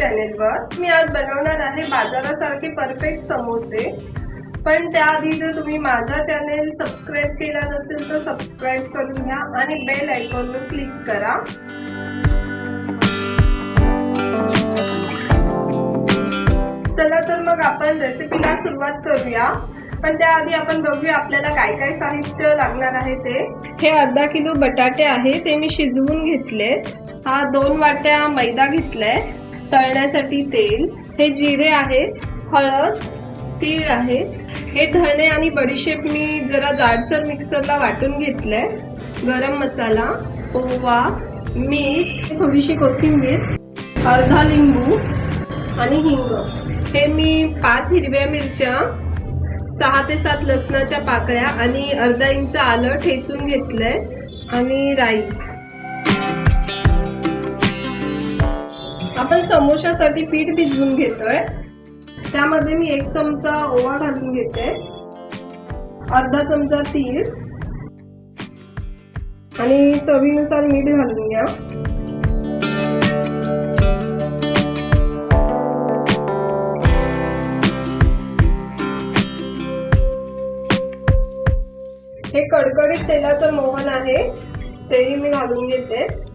Channel वर चॅनेलवर. मी आज बनवणार आहे बाजारासारखे परफेक्ट समोसे. पण त्याआधी जर तुम्ही माझा चॅनेल सबस्क्राईब केला नसेल तर सबस्क्राईब करून घ्या आणि बेल आयकॉनवर क्लिक करा. चला तर मग आपण रेसिपीला सुरुवात करूया. पण त्याआधी आपण बघूया आपल्याला काय काय साहित्य लागणार आहे ते. हे अर्धा किलो बटाटे आहे ते मी शिजवून घेतले हा दोन वाट्या मैदा घेतलाय. तळण्यासाठी तेल हे जिरे आहे हळद तीळ आहे. हे धणे आणि बडीशेप मी जरा जाडसर मिक्सरला वाटून घेतलंय. गरम मसाला ओवा मीठ थोडीशी कोथिंबीर अर्धा लिंबू आणि हिंग. हे मी पाच हिरव्या मिरच्या सहा ते सात लसणाच्या पाकळ्या आणि अर्धा इंच आलं ठेचून घेतलंय आणि राई. आपण समोशासाठी पीठ भिजवून घेतोय. त्यामध्ये मी एक चमचा ओवा घालून घेते. अर्धा चमचा तीळ. आणि चवीनुसार मीठ घालून घ्या. हे कडकडीत तेलाचं मोहन आहे. तेही मी घालून घेते.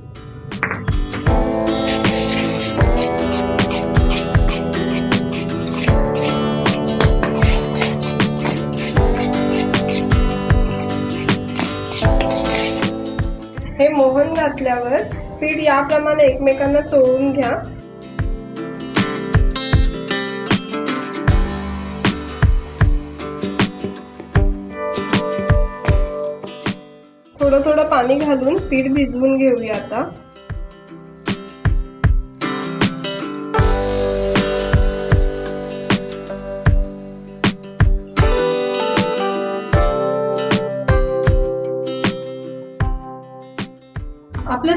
मोहन घातल्यावर पीठ याप्रमाणे एकमेकांना चोळून घ्या. थोडं थोडं पाणी घालून पीठ भिजवून घेऊया आता.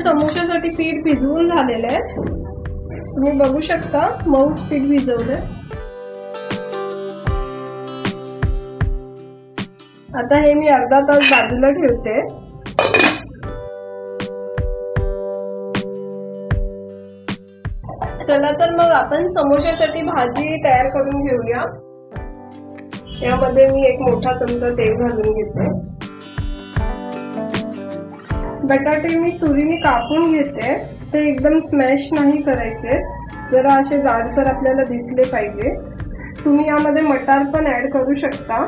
समोशासाठी पीठ भिजवून झालेलं आहे. तुम्ही बघू शकता मऊच पीठ भिजवलंय आता हे मी अर्धा तास बाजूला ठेवते. चला तर मग आपण समोशासाठी भाजी तयार करून घेऊया. यामध्ये मी एक मोठा चमचा तेल घालून घेते. बटाटे मी सुरीने कापून घेते. ते एकदम स्मॅश नाही करायचे. जरा असे जाडसर आपल्याला दिसले पाहिजे. तुम्ही यामध्ये मटार पण ऍड करू शकता.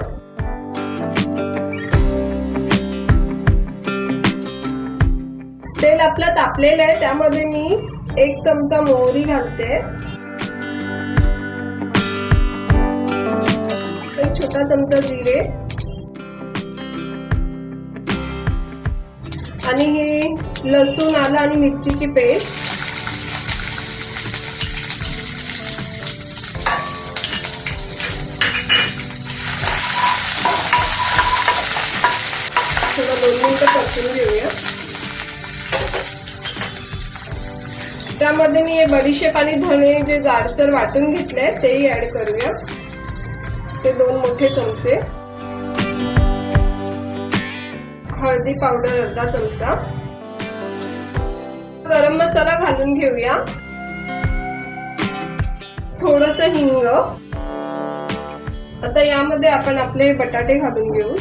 तेल आपलं तापलेलं आहे. त्यामध्ये मी एक चमचा मोहरी घालते. एक छोटा चमचा जिरे. आणि हे लसूण आलं आणि मिरचीची पेस्ट. थोडं दोन मिनिटं परतून घेऊया. त्यामध्ये मी हे बडीशेप आणि धणे जे जाडसर वाटून घेतले तेही ऍड करूया. ते दोन मोठे चमचे. हळदी पावडर अर्धा चमचा. गरम मसाला घालून घेऊया. थोडस हिंग. आता यामध्ये आपण आपले बटाटे घालून घेऊ.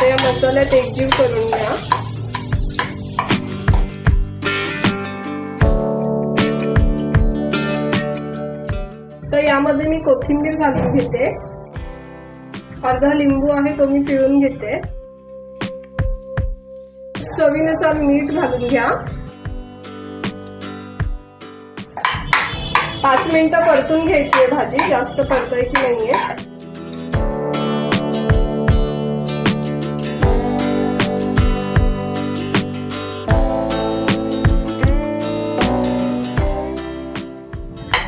ते या मसाल्यात एकजीव करून घ्या. तर यामध्ये मी कोथिंबीर घालून घेते. अर्धा लिंबू आहे तो मी पिळून घेते. चवीनुसार मीठ घालून घ्या. पाच मिनिटं परतून घ्यायची आहे भाजी जास्त परतायची नाहीये.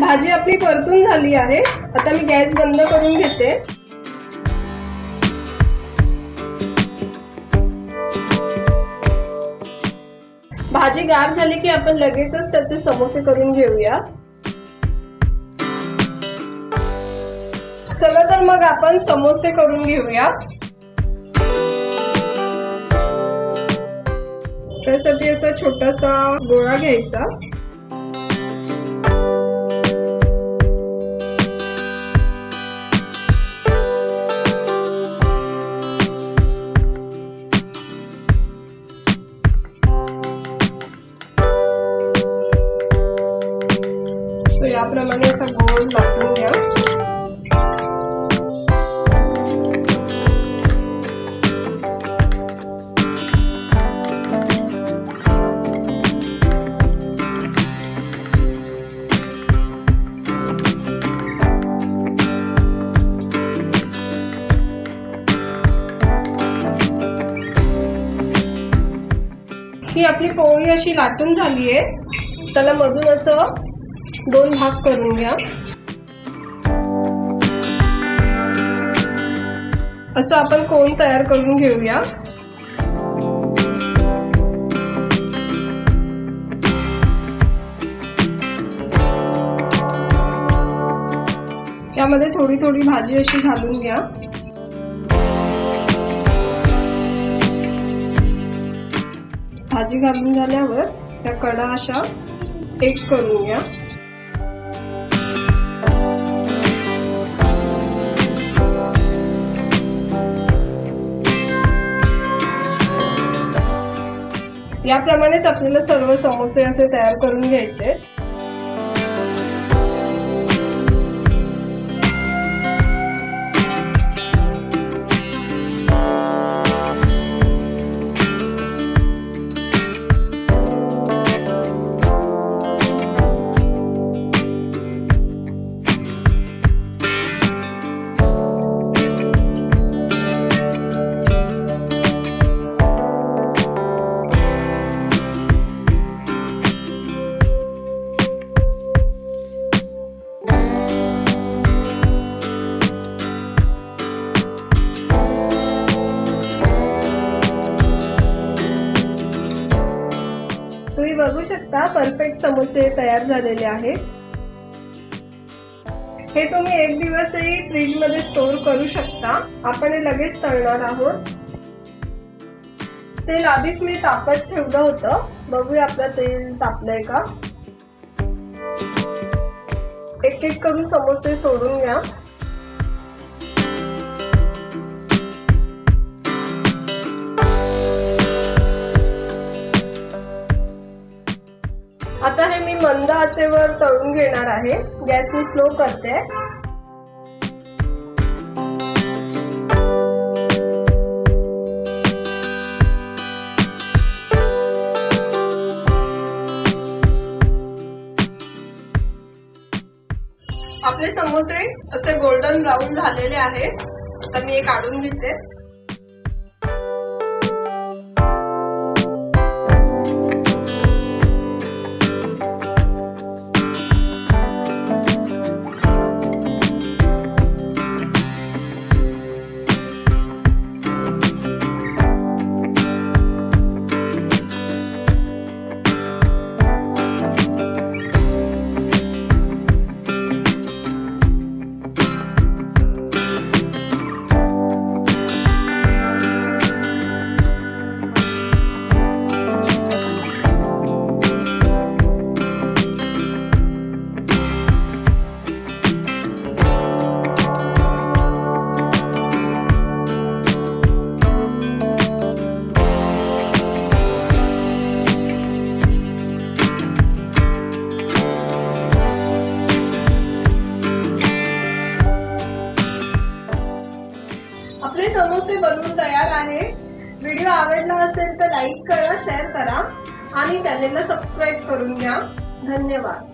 भाजी आपली परतून झाली आहे. आता मी गॅस बंद करून घेते. भाजी गार झाली की आपण लगेचच त्याचे समोसे करून घेऊया. चला तर मग आपण समोसे करून घेऊया. त्यासाठी असा छोटासा गोळा घ्यायचा. अशी लाटून झाली आहे. त्याला मधून असं दोन भाग करून घ्या. असं आपण कोण तयार करून घेऊया? त्यामध्ये थोडी थोडी भाजी अशी घालून घ्या. भाजी घालून झाल्यावर त्या कडा अशा एक करून घ्या याप्रमाणेच आपल्याला सर्व समोसे असे तयार करून घ्यायचे. समोसे तयार झालेले आहेत. हे तुम्ही एक दिवसही फ्रीजमध्ये स्टोर करू शकता. आपण हे लगेच तळणार आहोत. तेल आधीच मी तापत ठेवलं होतं. बघूया आपलं तेल तापलंय का. एक एक करून समोसे सोडून घ्या. हे आचेवर तळून घेणार आहे. गॅस मी स्लो करते. आपले समोसे असे गोल्डन ब्राऊन झालेले आहेत. तर मी हे काढून घेते. करा शेअर करा आणि चॅनेलला सबस्क्राईब करून घ्या. धन्यवाद.